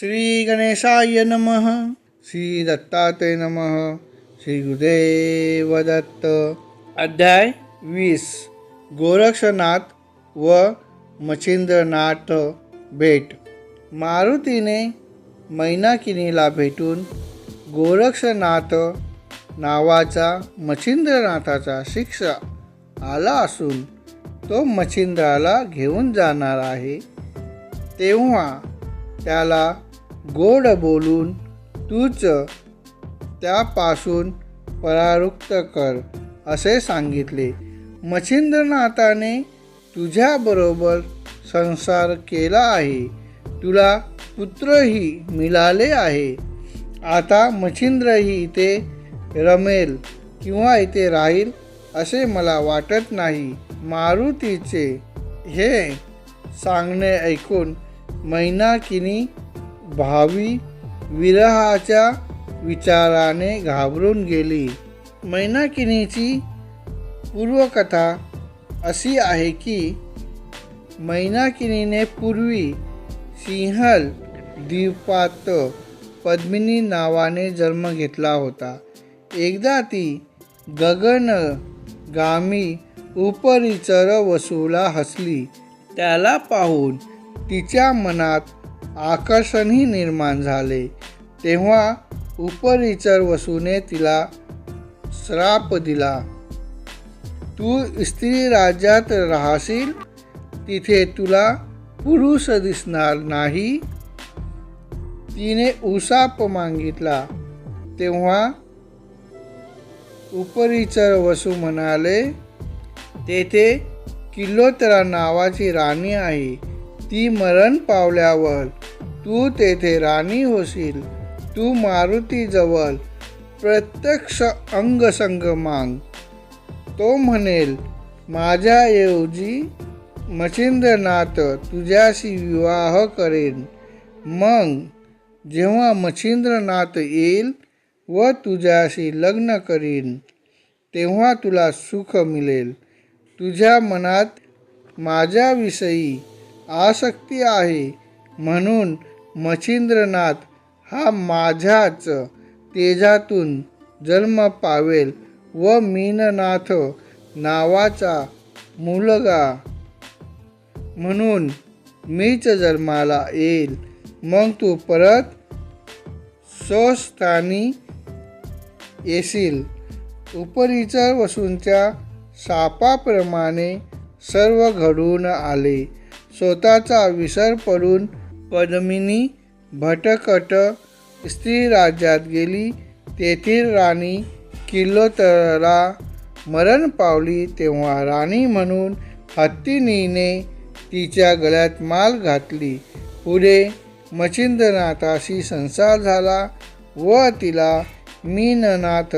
श्री गणेशाय नमः। श्री दत्ताते नमः। श्री गुरुदेव दत्त अध्याय वीस। गोरक्षनाथ व मच्छिंद्रनाथ भेट। मारुतीने मैनाकिनीला भेटून गोरक्षनाथ नावाचा मच्छिंद्रनाथाचा शिक्षा आला असून तो मच्छिंद्राला घेऊन जाणार आहे. तेव्हा त्याला गोड बोलून तूच त्यापासून परारुक्त कर असे सांगितले. मच्छिंद्रनाथाने तुझ्याबरोबर संसार केला आहे. तुला पुत्रही मिळाले आहे. आता मच्छिंद्रही इथे रमेल किंवा इथे राहील असे मला वाटत नाही. मारुतीचे हे सांगणे ऐकून मैनाकिनी भावी विरहाच्या विचाराने घाबरून गेली. मैनाकिनीची पूर्वकथा अशी आहे की मैनाकिनीने पूर्वी सिंहल द्वीपात पद्मिनी नावाने जन्म घेतला होता. एकदा ती गगनगामी उपरिचर वसूला हसली. त्याला पाहून तिच्या मनात आकर्षणही निर्माण झाले. तेव्हा उपरिचर वसूने तिला श्राप दिला. तू स्त्री राज्यात राहशील तिथे तुला पुरुष दिसणार नाही. तिने उसाप मागितला. तेव्हा उपरिचर वसू म्हणाले तेथे किल्लोतरा नावाची राणी आहे. ती मरण पावल्यावर तू तेथे राणी होशील तू मारुतीजवळ प्रत्यक्ष अंगसंग मांग. तो म्हणेल माझ्याऐवजी मच्छिंद्रनाथ तुझ्याशी विवाह करेन. मग जेव्हा मच्छिंद्रनाथ येईल व तुझ्याशी लग्न करीन तेव्हा तुला सुख मिळेल. तुझ्या मनात माझ्याविषयी आसक्ती आहे म्हणून मच्छिंद्रनाथ हा माझ्याच तेजातून जन्म पावेल व मीननाथ नावाचा मुलगा म्हणून मीच जन्माला येईल. मग तू परत स्वस्थानी येशील. उपरिचर वसूंच्या सापाप्रमाणे सर्व घडून आले. स्वतःचा विसर पडून पद्मिनी भटकट स्त्री राज्यात गेली. तेथील राणी किल्लोतरा मरण पावली. तेव्हा राणी म्हणून हत्तीनीने तिच्या गळ्यात माल घातली. पुढे मच्छिंद्रनाथाशी संसार झाला व तिला मीननाथ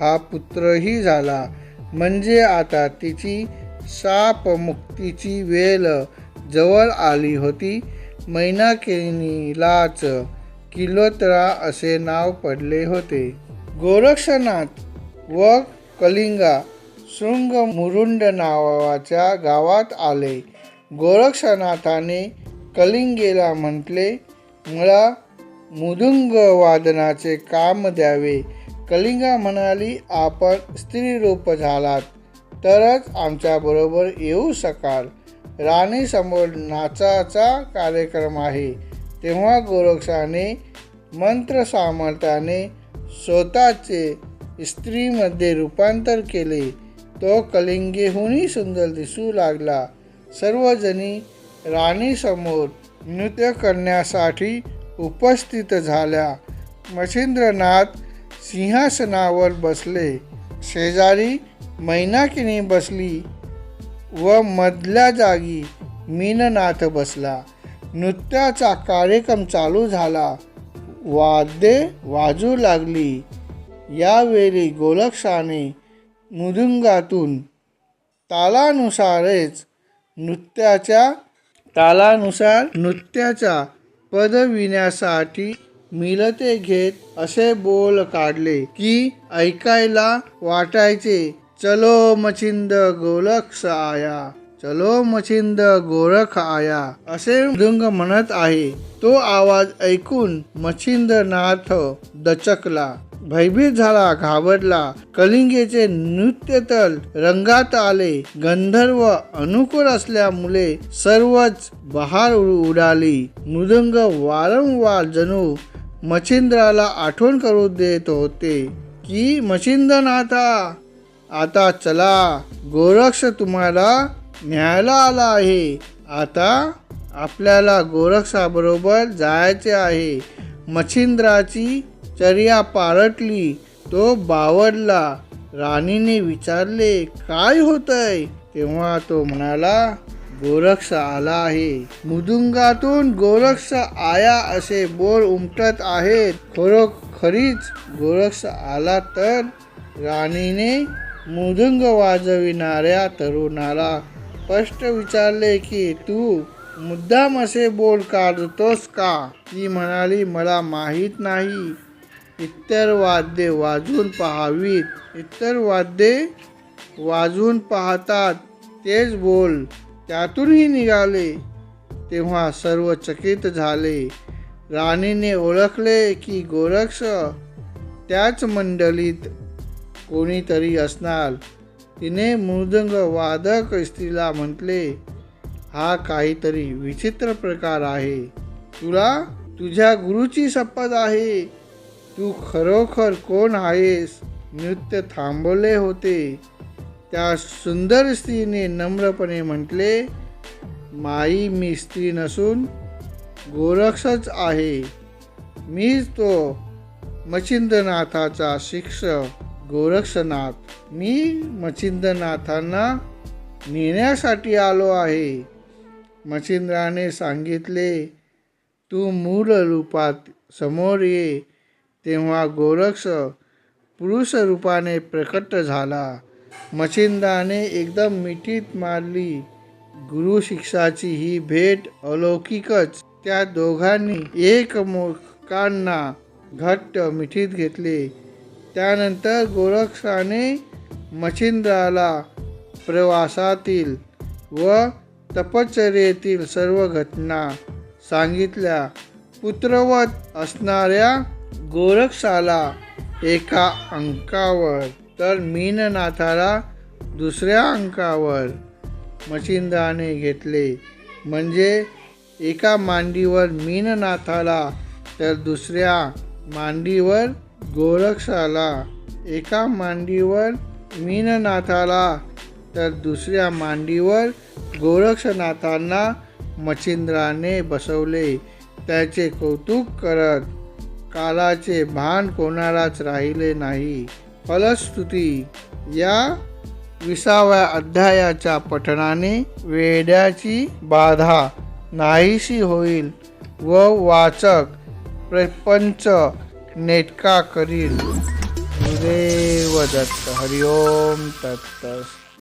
हा पुत्रही झाला. म्हणजे आता तिची सापमुक्तीची वेळ जवळ आली होती. मैनाकिनीलाच किलोत्रा असे नाव पडले होते. गोरक्षनाथ व कलिंगा शृंग मुरुंड नावाच्या गावात आले. गोरक्षनाथाने कलिंगेला म्हटले मला मुदुंग वादनाचे काम द्यावे कलिंगा म्हणाली आपण स्त्रीरूप झालात तरच आमच्याबरोबर येऊ शकाल. राणीसमोर नाचाचा कार्यक्रम आहे. तेव्हा गोरक्षाने मंत्र सामर्थ्याने स्वतःचे स्त्रीमध्ये रूपांतर केले. तो कलिंगेहूनही सुंदर दिसू लागला. सर्वजणी राणीसमोर नृत्य करण्यासाठी उपस्थित झाल्या. मच्छिंद्रनाथ सिंहासनावर बसले. शेजारी मैनाकिनी बसली. व मधल्या जागी मीननाथ बसला. नृत्याचा कार्यक्रम चालू झाला. वाद्ये वाजू लागली. यावेळी गोलक्षाने मृदुंगातून तालानुसारच नृत्याच्या तालानुसार नृत्याचा पदविण्यासाठी मिळते घेत असे बोल काढले की ऐकायला वाटायचे. चलो मचिंद गोलक्ष आया चलो मचिंद गोरख आया असे मृदुंग म्हणत आहे. तो आवाज ऐकून मच्छिंद्रनाथ दचकला. भयभीत झाला घाबरला. कलिंगेचे नृत्य तल रंगात आले. गंधर्व अनुकूल असल्यामुळे सर्वच बहार उडाली. मृदंग वारंवार जणू मच्छिंद्राला आठवण करू देत होते की मच्छिंद्रनाथा आता चला गोरक्ष तुम्हाला न्यायला आला आहे. आता आपल्याला गोरक्षाबरोबर जायचे आहे. मच्छिंद्राची चर्या पारटली तो बावडला. राणीने विचारले काय होतंय? तेव्हा तो म्हणाला गोरक्ष आला आहे. मुदुंगातून गोरक्ष आया असे बोल उमटत आहेत. खरोखरीच गोरक्ष आला तर राणीने मृदुंग वाजविणाऱ्या तरुणाला स्पष्ट विचारले की तू मुद्दाम असे बोल काढतोस का? ती म्हणाली मला माहीत नाही. इतर वाद्ये वाजून पहावीत. इतर वाद्ये वाजून पाहतात. तेच बोल. त्यातूनही निघाले. तेव्हा सर्व चकित झाले. राणीने ओळखले की गोरक्ष त्याच मंडळीत कोणीतरी असणार. तिने मृदंग वादक स्त्रीला म्हटले हा काहीतरी विचित्र प्रकार आहे. तुला तुझ्या गुरुची शपथ आहे. तू खरोखर कोण आहेस? नृत्य थांबवले होते. त्या सुंदर स्त्रीने नम्रपणे म्हटले माई मी स्त्री नसून गोरक्षच आहे. मीच तो मच्छिंद्रनाथाचा शिक्षक गोरक्षनाथ. मी मच्छिंद्रनाथांना नेण्यासाठी आलो आहे. मच्छिंद्राने सांगितले तू मूळ रूपात समोर ये. तेव्हा गोरक्ष पुरुष रूपाने प्रकट झाला. मच्छिंद्राने एकदम मिठीत मारली. गुरु शिक्षाची ही भेट अलौकिकच. त्या दोघांनी एकमेकांना घट्ट मिठीत घेतले. त्यानंतर गोरक्षाने मच्छिंद्राला प्रवासातील व तपश्चर्येतील सर्व घटना सांगितल्या. पुत्रवत असणाऱ्या गोरक्षाला एका अंकावर तर मीननाथाला दुसऱ्या अंकावर मच्छिंद्राने घेतले. म्हणजे एका मांडीवर मीननाथाला तर दुसऱ्या मांडीवर गोरक्षाला एका मांडीवर मीननाथाला तर दुसऱ्या मांडीवर गोरक्षनाथांना मच्छिंद्राने बसवले. त्याचे कौतुक करत कालाचे भान कोणालाच राहिले नाही. फलस्तुती या विसाव्या अध्यायाच्या पठणाने वेड्याची बाधा नाहीशी होईल व वाचक प्रपंच नेटका करील. गुरुदेव दत्त हरिओम तत्त